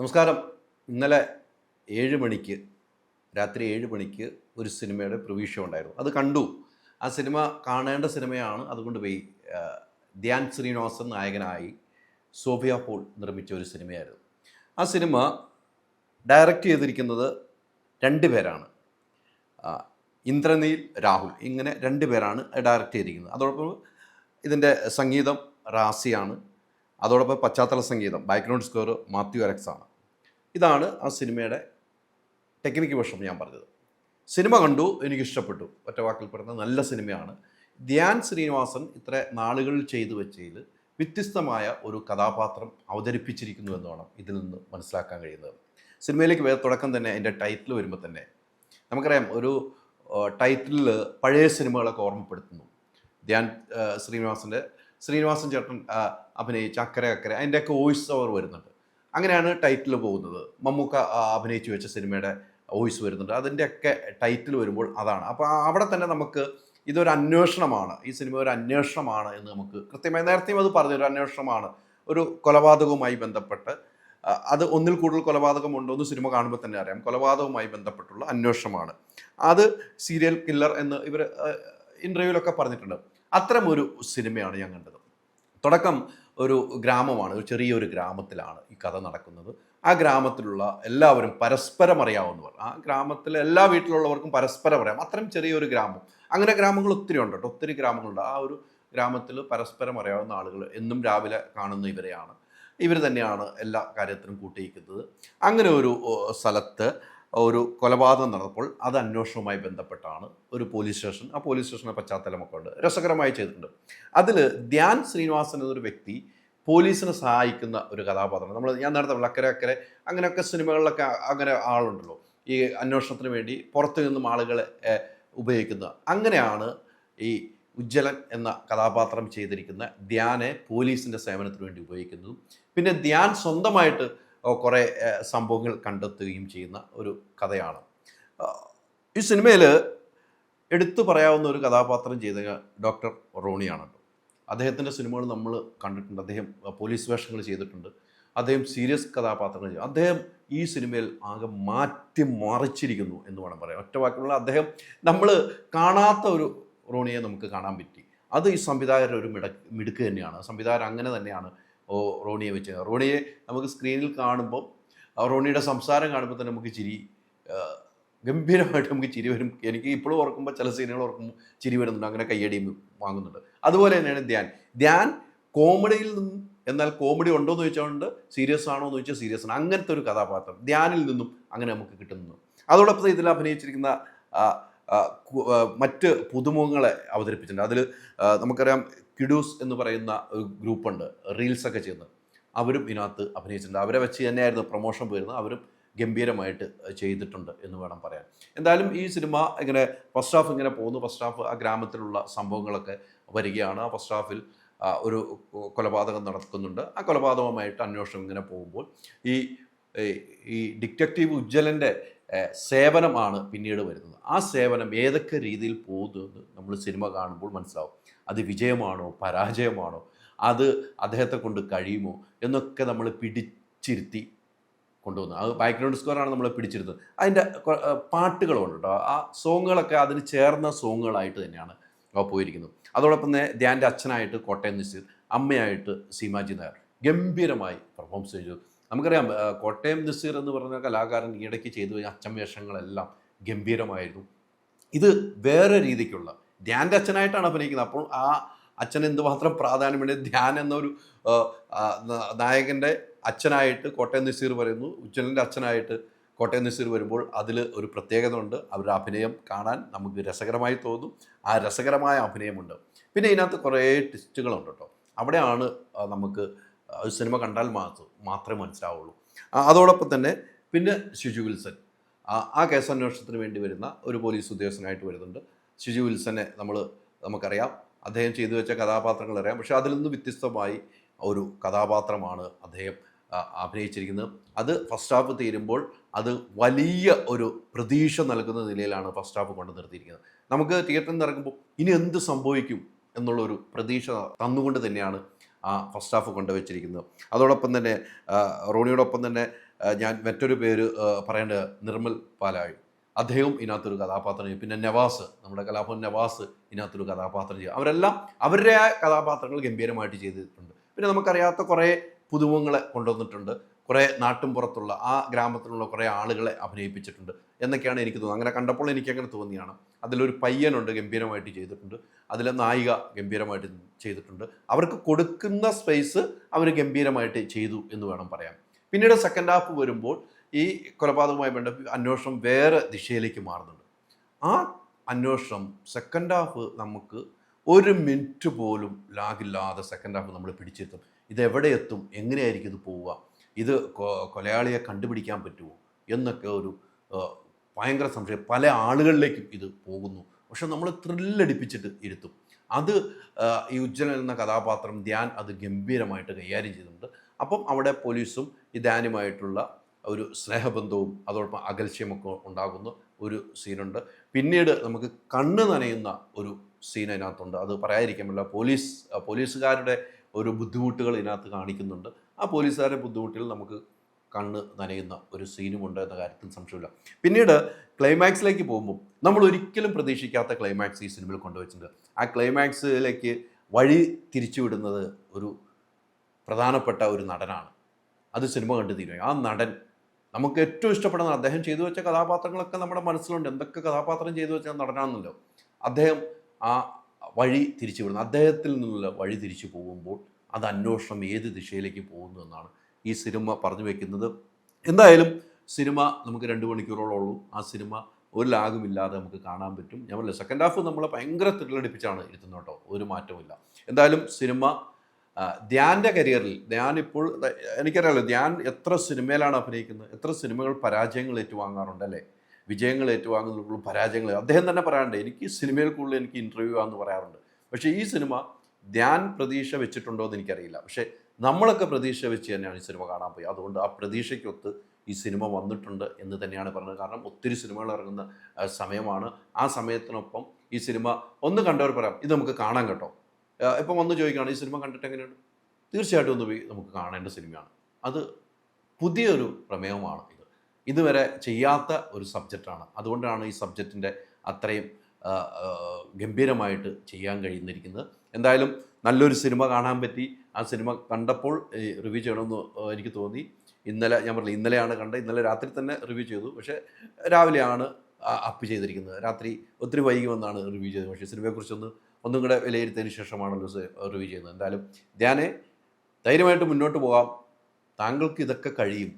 നമസ്കാരം. ഇന്നലെ ഏഴ് മണിക്ക് രാത്രി ഏഴ് മണിക്ക് ഒരു സിനിമയുടെ പ്രവീക്ഷ ഉണ്ടായിരുന്നു. അത് കണ്ടു. ആ സിനിമ കാണേണ്ട സിനിമയാണ്. അതുകൊണ്ട് പോയി ധ്യാൻ ശ്രീനിവാസൻ നായകനായി സോഫിയ പോൾ നിർമ്മിച്ച ഒരു സിനിമയായിരുന്നു. ആ സിനിമ ഡയറക്റ്റ് ചെയ്തിരിക്കുന്നത് രണ്ട് പേരാണ്. ഇന്ദ്രനീൽ രാഹുൽ ഇങ്ങനെ രണ്ട് പേരാണ് ഡയറക്റ്റ് ചെയ്തിരിക്കുന്നത്. അതോടൊപ്പം ഇതിന്റെ സംഗീതം റാസിയാണ്. അതോടൊപ്പം പശ്ചാത്തല സംഗീതം ബാക്ക്ഗ്രൗണ്ട് സ്കോർ മാത്യു അലക്സ് ആണ് ഇതാണ് ആ സിനിമയുടെ ടെക്നിക്ക് വശം ഞാൻ പറഞ്ഞത്. സിനിമ കണ്ടു എനിക്കിഷ്ടപ്പെട്ടു. ഒറ്റ വാക്കിൽ പറയുന്ന നല്ല സിനിമയാണ്. ധ്യാൻ ശ്രീനിവാസൻ ഇത്ര നാളുകളിൽ ചെയ്തു വെച്ചതിൽ വ്യത്യസ്തമായ ഒരു കഥാപാത്രം അവതരിപ്പിച്ചിരിക്കുന്നു എന്നാണ് ഇതിൽ നിന്ന് മനസ്സിലാക്കാൻ കഴിയുന്നത്. സിനിമയിലേക്ക് വേറെ തുടക്കം തന്നെ അതിന്റെ ടൈറ്റിൽ വരുമ്പോൾ തന്നെ. നമുക്കറിയാം ഒരു ടൈറ്റിലിൽ പഴയ സിനിമകളൊക്കെ ഓർമ്മപ്പെടുത്തുന്നു. ധ്യാൻ ശ്രീനിവാസന്റെ ശ്രീനിവാസൻ ചേട്ടൻ അഭിനയിച്ച അക്കരെ അക്കരെ അതിന്റെയൊക്കെ വോയിസ് ഓവർ വരുന്നുണ്ട്. അങ്ങനെയാണ് ടൈറ്റിൽ പോകുന്നത്. മമ്മൂക്ക അഭിനയിച്ചു വെച്ച സിനിമയുടെ വോയിസ് വരുന്നുണ്ട്. അതിന്റെയൊക്കെ ടൈറ്റിൽ വരുമ്പോൾ അതാണ്. അപ്പോൾ അവിടെ തന്നെ നമുക്ക് ഇതൊരു അന്വേഷണമാണ്. ഈ സിനിമ ഒരു അന്വേഷണമാണ് എന്ന് നമുക്ക് കൃത്യമായി നേരത്തെയും അത് പറഞ്ഞു. ഒരു അന്വേഷണമാണ്. ഒരു കൊലപാതകവുമായി ബന്ധപ്പെട്ട് അത് ഒന്നിൽ കൂടുതൽ കൊലപാതകം ഉണ്ടോ എന്ന് സിനിമ കാണുമ്പോൾ തന്നെ അറിയാം. കൊലപാതകവുമായി ബന്ധപ്പെട്ടുള്ള അന്വേഷണമാണ്. അത് സീരിയൽ കില്ലർ എന്ന് ഇവർ ഇന്റർവ്യൂവിലൊക്കെ പറഞ്ഞിട്ടുണ്ട്. അത്തരമൊരു സിനിമയാണ് ഞാൻ കണ്ടത്. തുടക്കം ഒരു ഗ്രാമമാണ് ഒരു ചെറിയൊരു ഗ്രാമത്തിലാണ് ഈ കഥ നടക്കുന്നത്. ആ ഗ്രാമത്തിലുള്ള എല്ലാവരും പരസ്പരം അറിയാവുന്നവർ ആ ഗ്രാമത്തിലെ എല്ലാ വീട്ടിലുള്ളവർക്കും പരസ്പരം അറിയാം. അത്രയും ചെറിയൊരു ഗ്രാമം. അങ്ങനെ ഗ്രാമങ്ങൾ ഒത്തിരി ഉണ്ട് കേട്ടോ ഒത്തിരി ഗ്രാമങ്ങളുണ്ട്. ആ ഒരു ഗ്രാമത്തിൽ പരസ്പരം അറിയാവുന്ന ആളുകൾ എന്നും രാവിലെ കാണുന്ന ഇവരെയാണ്. ഇവർ തന്നെയാണ് എല്ലാ കാര്യത്തിനും കൂട്ടിയിക്കുന്നത്. അങ്ങനെ ഒരു സ്ഥലത്ത് ഒരു കൊലപാതകം നടന്നപ്പോൾ അത് അന്വേഷണവുമായി ബന്ധപ്പെട്ടാണ് ഒരു പോലീസ് സ്റ്റേഷൻ. ആ പോലീസ് സ്റ്റേഷന്റെ പശ്ചാത്തലമൊക്കെ ഉണ്ട്. രസകരമായി ചെയ്തിട്ടുണ്ട്. അതിൽ ധ്യാൻ ശ്രീനിവാസൻ എന്നൊരു വ്യക്തി പോലീസിനെ സഹായിക്കുന്ന ഒരു കഥാപാത്രം നമ്മൾ ഞാൻ നേരത്തെ അക്കരെ അക്കരെ അങ്ങനെയൊക്കെ സിനിമകളിലൊക്കെ അങ്ങനെ ആളുണ്ടല്ലോ. ഈ അന്വേഷണത്തിന് വേണ്ടി പുറത്തു നിന്നും ആളുകളെ ഉപയോഗിക്കുന്ന. അങ്ങനെയാണ് ഈ ഉജ്ജ്വലൻ എന്ന കഥാപാത്രം ചെയ്തിരിക്കുന്ന ധ്യാനെ പോലീസിന്റെ സേവനത്തിന് വേണ്ടി ഉപയോഗിക്കുന്നതും. പിന്നെ ധ്യാൻ സ്വന്തമായിട്ട് കുറേ സംഭവങ്ങൾ കണ്ടെത്തുകയും ചെയ്യുന്ന ഒരു കഥയാണ്. ഈ സിനിമയിൽ എടുത്തു പറയാവുന്ന ഒരു കഥാപാത്രം ചെയ്ത ഡോക്ടർ റോണിയാണ് അദ്ദേഹത്തിന്റെ സിനിമകൾ നമ്മൾ കണ്ടിട്ടുണ്ട്. അദ്ദേഹം പോലീസ് വേഷങ്ങൾ ചെയ്തിട്ടുണ്ട്. അദ്ദേഹം സീരിയസ് കഥാപാത്രങ്ങൾ ചെയ്തു. അദ്ദേഹം ഈ സിനിമയിൽ ആകെ മാറ്റി മറിച്ചിരിക്കുന്നു എന്ന് വേണം പറയാം ഒറ്റ വാക്കിലുള്ള അദ്ദേഹം നമ്മൾ കാണാത്ത ഒരു റോണിയെ നമുക്ക് കാണാൻ പറ്റി. അത് ഈ സംവിധായകരുടെ ഒരു മിട മിടുക്ക് തന്നെയാണ്. സംവിധായകർ അങ്ങനെ തന്നെയാണ്. റോണിയെ വെച്ച്. റോണിയെ നമുക്ക് സ്ക്രീനിൽ കാണുമ്പോൾ റോണിയുടെ സംസാരം കാണുമ്പോൾ തന്നെ നമുക്ക് ചിരി ഗംഭീരമായിട്ട് നമുക്ക് ചിരി വരും. എനിക്ക് ഇപ്പോഴും ഓർക്കുമ്പോൾ ചില സീനുകൾ ഓർക്കുമ്പോൾ ചിരി വരുന്നുണ്ട്. അങ്ങനെ കയ്യടിയും വാങ്ങുന്നുണ്ട്. അതുപോലെ തന്നെയാണ് ധ്യാൻ. ധ്യാൻ കോമഡിയിൽ നിന്നും എന്നാൽ കോമഡി ഉണ്ടോ എന്ന് ചോദിച്ചുകൊണ്ട് സീരിയസ് ആണോ എന്ന് ചോദിച്ചാൽ സീരിയസ് ആണ്. അങ്ങനത്തെ ഒരു കഥാപാത്രം ധ്യാനിൽ നിന്നും അങ്ങനെ നമുക്ക് കിട്ടുന്നു അതോടൊപ്പം ഇതിൽ അഭിനയിച്ചിരിക്കുന്ന മറ്റ് പുതുമുഖങ്ങളെ അവതരിപ്പിച്ചിട്ടുണ്ട്. അതിൽ നമുക്കറിയാം കിഡൂസ് എന്ന് പറയുന്ന ഗ്രൂപ്പുണ്ട്. റീൽസൊക്കെ ചെയ്യുന്നത് അവരും ഇതിനകത്ത് അഭിനയിച്ചിട്ടുണ്ട്. അവരെ വെച്ച് തന്നെയായിരുന്നു പ്രൊമോഷൻ പോയിരുന്നത്. അവരും ഗംഭീരമായിട്ട് ചെയ്തിട്ടുണ്ട് എന്ന് വേണം പറയാൻ. എന്തായാലും ഈ സിനിമ ഇങ്ങനെ ഫസ്റ്റ് ഹാഫ് ഇങ്ങനെ പോകുന്നു. ഫസ്റ്റ് ഹാഫ് ആ ഗ്രാമത്തിലുള്ള സംഭവങ്ങളൊക്കെ വരികയാണ്. ആ ഫസ്റ്റ് ഹാഫിൽ ഒരു കൊലപാതകം നടക്കുന്നുണ്ട്. ആ കൊലപാതകമായിട്ട് അന്വേഷണം ഇങ്ങനെ പോകുമ്പോൾ ഈ ഈ- ഡിറ്റക്റ്റീവ് ഉജ്ജ്വലന്റെ സേവനമാണ് പിന്നീട് വരുന്നത്. ആ സേവനം ഏതൊക്കെ രീതിയിൽ പോകുന്നത് നമ്മൾ സിനിമ കാണുമ്പോൾ മനസ്സിലാവും. അത് വിജയമാണോ? പരാജയമാണോ? അത് അദ്ദേഹത്തെ കൊണ്ട് കഴിയുമോ? എന്നൊക്കെ നമ്മൾ പിടിച്ചിരുത്തി കൊണ്ടുവന്നു. അത് ബാക്ക്ഗ്രൗണ്ട് സ്കോറാണ് നമ്മളെ പിടിച്ചിരുന്നത്. അതിന്റെ പാട്ടുകളുണ്ട് കേട്ടോ. ആ സോങ്ങുകളൊക്കെ അതിന് ചേർന്ന സോങ്ങുകളായിട്ട് തന്നെയാണ് പോയിരിക്കുന്നത്. അതോടൊപ്പം തന്നെ ധ്യാന്റെ അച്ഛനായിട്ട് കോട്ടയം നിശ്ചിത് അമ്മയായിട്ട് സീമാജി നായർ ഗംഭീരമായി പെർഫോംസ് ചെയ്തു. നമുക്കറിയാം കോട്ടയം നസീർ എന്ന് പറഞ്ഞ കലാകാരൻ ഈയിടയ്ക്ക് ചെയ്തു അച്ഛൻ വേഷങ്ങളെല്ലാം ഗംഭീരമായിരുന്നു. ഇത് വേറെ രീതിക്കുള്ള ധ്യാന്റെ അച്ഛനായിട്ടാണ് അഭിനയിക്കുന്നത്. അപ്പോൾ ആ അച്ഛൻ എന്തുമാത്രം പ്രാധാന്യമുണ്ട് ധ്യാൻ എന്നൊരു നായകന്റെ അച്ഛനായിട്ട് കോട്ടയം നസീർ പറയുന്നു. ഉജ്ജ്വലന്റെ അച്ഛനായിട്ട് കോട്ടയം നസീർ വരുമ്പോൾ അതിൽ ഒരു പ്രത്യേകത ഉണ്ട് അവരുടെ അഭിനയം കാണാൻ നമുക്ക് രസകരമായി തോന്നും. ആ രസകരമായ അഭിനയമുണ്ട്. പിന്നെ ഇതിനകത്ത് കുറേ ട്വിസ്റ്റുകളുണ്ട് കേട്ടോ. അവിടെയാണ് നമുക്ക് സിനിമ കണ്ടാൽ മാത്രം മാത്രമേ മനസ്സിലാവുള്ളൂ. അതോടൊപ്പം തന്നെ പിന്നെ ശുചി വിൽസൺ. ആ കേസ് കേസന്വേഷണത്തിന് വേണ്ടി വരുന്ന ഒരു പോലീസ് ഉദ്യോഗസ്ഥനായിട്ട് വരുന്നുണ്ട്. ശുചി വിൽസനെ നമ്മൾ നമുക്കറിയാം. അദ്ദേഹം ചെയ്തു വെച്ച കഥാപാത്രങ്ങൾ അറിയാം. പക്ഷേ അതിൽ നിന്ന് വ്യത്യസ്തമായി ഒരു കഥാപാത്രമാണ് അദ്ദേഹം അഭിനയിച്ചിരിക്കുന്നത്. അത് ഫസ്റ്റ് ഹാഫ് തീരുമ്പോൾ അത് വലിയ ഒരു പ്രതീക്ഷ നൽകുന്ന നിലയിലാണ് ഫസ്റ്റ് ഹാഫ് കൊണ്ട് നിർത്തിയിരിക്കുന്നത്. നമുക്ക് തിയേറ്ററിൽ നിന്ന് ഇറങ്ങുമ്പോൾ ഇനി എന്ത് സംഭവിക്കും എന്നുള്ളൊരു പ്രതീക്ഷ തന്നുകൊണ്ട് തന്നെയാണ് ആ ഫസ്റ്റ് ഹാഫ് കൊണ്ടുവച്ചിരിക്കുന്നത്. അതോടൊപ്പം തന്നെ റോണിയോടൊപ്പം തന്നെ ഞാൻ മറ്റൊരു പേര് പറയേണ്ടത് നിർമ്മൽ പാലാഴി അദ്ദേഹം ഇതിനകത്തൊരു കഥാപാത്രം ചെയ്യും. പിന്നെ നവാസ് നമ്മുടെ കലാഭവൻ നവാസ് ഇതിനകത്തൊരു കഥാപാത്രം ചെയ്യും. അവരെല്ലാം അവരുടെ ആ കഥാപാത്രങ്ങൾ ഗംഭീരമായിട്ട് ചെയ്തിട്ടുണ്ട്. പിന്നെ നമുക്കറിയാത്ത കുറേ പുതുമുഖങ്ങളെ കൊണ്ടുവന്നിട്ടുണ്ട്. കുറേ നാട്ടും പുറത്തുള്ള ആ ഗ്രാമത്തിലുള്ള കുറേ ആളുകളെ അഭിനയിപ്പിച്ചിട്ടുണ്ട് എന്നൊക്കെയാണ് എനിക്ക് തോന്നുന്നത്. അങ്ങനെ കണ്ടപ്പോൾ എനിക്ക് അങ്ങനെ തോന്നിയാണ്. അതിലൊരു പയ്യനുണ്ട് ഗംഭീരമായിട്ട് ചെയ്തിട്ടുണ്ട്. അതിലെ നായിക ഗംഭീരമായിട്ട് ചെയ്തിട്ടുണ്ട്. അവർക്ക് കൊടുക്കുന്ന സ്പേസ് അവർ ഗംഭീരമായിട്ട് ചെയ്തു എന്ന് വേണം പറയാൻ. പിന്നീട് സെക്കൻഡ് ഹാഫ് വരുമ്പോൾ ഈ കൊലപാതകവുമായി ബന്ധപ്പെട്ട് അന്വേഷണം വേറെ ദിശയിലേക്ക് മാറുന്നുണ്ട്. ആ അന്വേഷണം സെക്കൻഡ് ഹാഫ് നമുക്ക് ഒരു മിനിറ്റ് പോലും ലാഗില്ലാതെ സെക്കൻഡ് ഹാഫ് നമ്മൾ പിടിച്ചെത്തും. ഇതെവിടെ എത്തും? എങ്ങനെയായിരിക്കും ഇത് പോവുക? ഇത് കൊലയാളിയെ കണ്ടുപിടിക്കാൻ പറ്റുമോ എന്നൊക്കെ ഒരു ഭയങ്കര സംശയം. പല ആളുകളിലേക്കും ഇത് പോകുന്നു. പക്ഷെ നമ്മൾ ത്രില്ലടിപ്പിച്ചിട്ട് ഇരുത്തും. അത് ഈ ഉജ്ജ്വലൻ എന്ന കഥാപാത്രം ധ്യാൻ അത് ഗംഭീരമായിട്ട് കൈകാര്യം ചെയ്തിട്ടുണ്ട്. അപ്പം അവിടെ പോലീസും ഈ ധ്യാനുമായിട്ടുള്ള ഒരു സ്നേഹബന്ധവും അതോടൊപ്പം അകൽച്ചയുമൊക്കെ ഉണ്ടാകുന്ന ഒരു സീനുണ്ട്. പിന്നീട് നമുക്ക് കണ്ണ് നനയുന്ന ഒരു സീൻ അതിനകത്തുണ്ട്. അത് പറയാതിരിക്കാൻ പറ്റില്ല. പോലീസ് പോലീസുകാരുടെ ഒരു ബുദ്ധിമുട്ടുകൾ ഇതിനകത്ത് കാണിക്കുന്നുണ്ട്. ആ പോലീസുകാരുടെ ബുദ്ധിമുട്ടിൽ നമുക്ക് കണ്ണ് നനയുന്ന ഒരു സീനും ഉണ്ട് എന്ന കാര്യത്തിൽ സംശയമില്ല. പിന്നീട് ക്ലൈമാക്സിലേക്ക് പോകുമ്പോൾ നമ്മൾ ഒരിക്കലും പ്രതീക്ഷിക്കാത്ത ക്ലൈമാക്സ് ഈ സിനിമയിൽ കൊണ്ടുവച്ചിട്ടുണ്ട്. ആ ക്ലൈമാക്സിലേക്ക് വഴി തിരിച്ചുവിടുന്നത് ഒരു പ്രധാനപ്പെട്ട ഒരു നടനാണ്. അത് സിനിമ കണ്ടു തീരുമാനം ആ നടൻ നമുക്ക് ഏറ്റവും ഇഷ്ടപ്പെടുന്ന അദ്ദേഹം ചെയ്തു വെച്ച കഥാപാത്രങ്ങളൊക്കെ നമ്മുടെ മനസ്സിലുണ്ട്. എന്തൊക്കെ കഥാപാത്രം ചെയ്തു വെച്ച നടനാണെന്നല്ലോ. അദ്ദേഹം ആ വഴി തിരിച്ചു വിടുന്നു അദ്ദേഹത്തിൽ നിന്നുള്ള വഴി തിരിച്ചു പോകുമ്പോൾ അത് അന്വേഷണം ഏത് ദിശയിലേക്ക് പോകുന്നു എന്നാണ് ഈ സിനിമ പറഞ്ഞു വെക്കുന്നത്. എന്തായാലും സിനിമ നമുക്ക് രണ്ട് മണിക്കൂറോളം ഉള്ളൂ. ആ സിനിമ ഒരു ലാഗുമില്ലാതെ നമുക്ക് കാണാൻ പറ്റും. ഞാൻ പറഞ്ഞില്ല സെക്കൻഡ് ഹാഫ് നമ്മളെ ഭയങ്കര ത്രില്ലടിപ്പിച്ചാണ് ഇരുത്തുന്നത് കേട്ടോ. ഒരു മാറ്റമില്ല എന്തായാലും സിനിമ ധ്യാന്റെ കരിയറിൽ ധ്യാൻ ഇപ്പോൾ എനിക്കറിയാലോ ധ്യാൻ എത്ര സിനിമയിലാണ് അഭിനയിക്കുന്നത്? എത്ര സിനിമകൾ പരാജയങ്ങൾ ഏറ്റുവാങ്ങാറുണ്ട് അല്ലേ? വിജയങ്ങൾ ഏറ്റുവാങ്ങുന്നതിലും പരാജയങ്ങൾ. അദ്ദേഹം തന്നെ പറയാറുണ്ട് എനിക്ക് കൂടുതൽ എനിക്ക് ഇന്റർവ്യൂ ആണെന്ന് പറയാറുണ്ട്. പക്ഷേ ഈ സിനിമ ധ്യാൻ പ്രതീക്ഷ വെച്ചിട്ടുണ്ടോ എന്ന് എനിക്കറിയില്ല. പക്ഷേ നമ്മളൊക്കെ പ്രതീക്ഷ വെച്ച് തന്നെയാണ് ഈ സിനിമ കാണാൻ പോയി. അതുകൊണ്ട് ആ പ്രതീക്ഷയ്ക്കൊത്ത് ഈ സിനിമ വന്നിട്ടുണ്ട് എന്ന് തന്നെയാണ് പറഞ്ഞത്. കാരണം ഒത്തിരി സിനിമകൾ ഇറങ്ങുന്ന സമയമാണ്. ആ സമയത്തിനൊപ്പം ഈ സിനിമ ഒന്ന് കണ്ടവർ പറയാം ഇത് നമുക്ക് കാണാൻ കേട്ടോ. ഇപ്പം വന്ന് ചോദിക്കുകയാണ് ഈ സിനിമ കണ്ടിട്ട് എങ്ങനെയുണ്ട്? തീർച്ചയായിട്ടും ഒന്ന് പോയി നമുക്ക് കാണേണ്ട സിനിമയാണ്. അത് പുതിയൊരു പ്രമേയമാണ് ഇതുവരെ ചെയ്യാത്ത ഒരു സബ്ജക്റ്റാണ്. അതുകൊണ്ടാണ് ഈ സബ്ജക്റ്റിന്റെ അത്രയും ഗംഭീരമായിട്ട് ചെയ്യാൻ കഴിയുന്നിരിക്കുന്നത്. എന്തായാലും നല്ലൊരു സിനിമ കാണാൻ പറ്റി. ആ സിനിമ കണ്ടപ്പോൾ റിവ്യൂ ചെയ്യണമെന്ന് എനിക്ക് തോന്നി. ഇന്നലെ ഞാൻ പറഞ്ഞില്ല ഇന്നലെയാണ് കണ്ടത്. ഇന്നലെ രാത്രി തന്നെ റിവ്യൂ ചെയ്തു. പക്ഷേ രാവിലെയാണ് അപ്പ് ചെയ്തിരിക്കുന്നത്. രാത്രി ഒത്തിരി വൈകി വന്നാണ് റിവ്യൂ ചെയ്തത്. പക്ഷേ സിനിമയെക്കുറിച്ചൊന്ന് ഒന്നും കൂടെ വിലയിരുത്തിയതിന് ശേഷമാണല്ലോ റിവ്യൂ ചെയ്യുന്നത്. എന്തായാലും ധ്യാനെ ധൈര്യമായിട്ട് മുന്നോട്ട് പോകാം. താങ്കൾക്ക് ഇതൊക്കെ കഴിയും.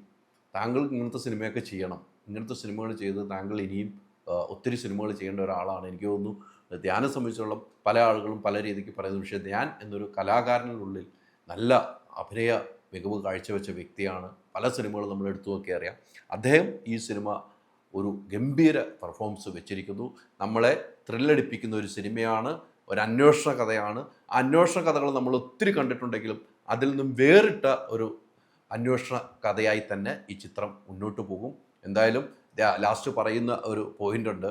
താങ്കൾക്ക് ഇങ്ങനത്തെ സിനിമയൊക്കെ ചെയ്യണം. ഇങ്ങനത്തെ സിനിമകൾ ചെയ്ത് താങ്കൾ ഇനിയും ഒത്തിരി സിനിമകൾ ചെയ്യേണ്ട ഒരാളാണ് എനിക്ക് തോന്നുന്നു. ധ്യാനെ സംബന്ധിച്ചോളം പല ആളുകളും പല രീതിക്ക് പറയുന്നു. പക്ഷേ ധ്യാൻ എന്നൊരു കലാകാരനുള്ളിൽ നല്ല അഭിനയ മികവ് കാഴ്ചവെച്ച വ്യക്തിയാണ്. പല സിനിമകളും നമ്മൾ എടുത്തു നോക്കി അറിയാം. അദ്ദേഹം ഈ സിനിമ ഒരു ഗംഭീര പെർഫോമൻസ് വെച്ചിരിക്കുന്നു. നമ്മളെ ത്രില്ലടിപ്പിക്കുന്ന ഒരു സിനിമയാണ് ഒരു അന്വേഷണ കഥയാണ്. ആ അന്വേഷണ കഥകൾ നമ്മൾ ഒത്തിരി കണ്ടിട്ടുണ്ടെങ്കിലും അതിൽ നിന്നും വേറിട്ട ഒരു അന്വേഷണ കഥയായി തന്നെ ഈ ചിത്രം മുന്നോട്ട് പോകും. എന്തായാലും ലാസ്റ്റ് പറയുന്ന ഒരു പോയിന്റ് ഉണ്ട്.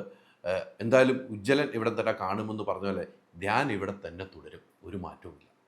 എന്തായാലും ഉജ്ജ്വലൻ ഇവിടെ തന്നെ കാണുമെന്ന് പറഞ്ഞ പോലെ ധ്യാൻ ഇവിടെ തന്നെ തുടരും. ഒരു മാറ്റവുമില്ല.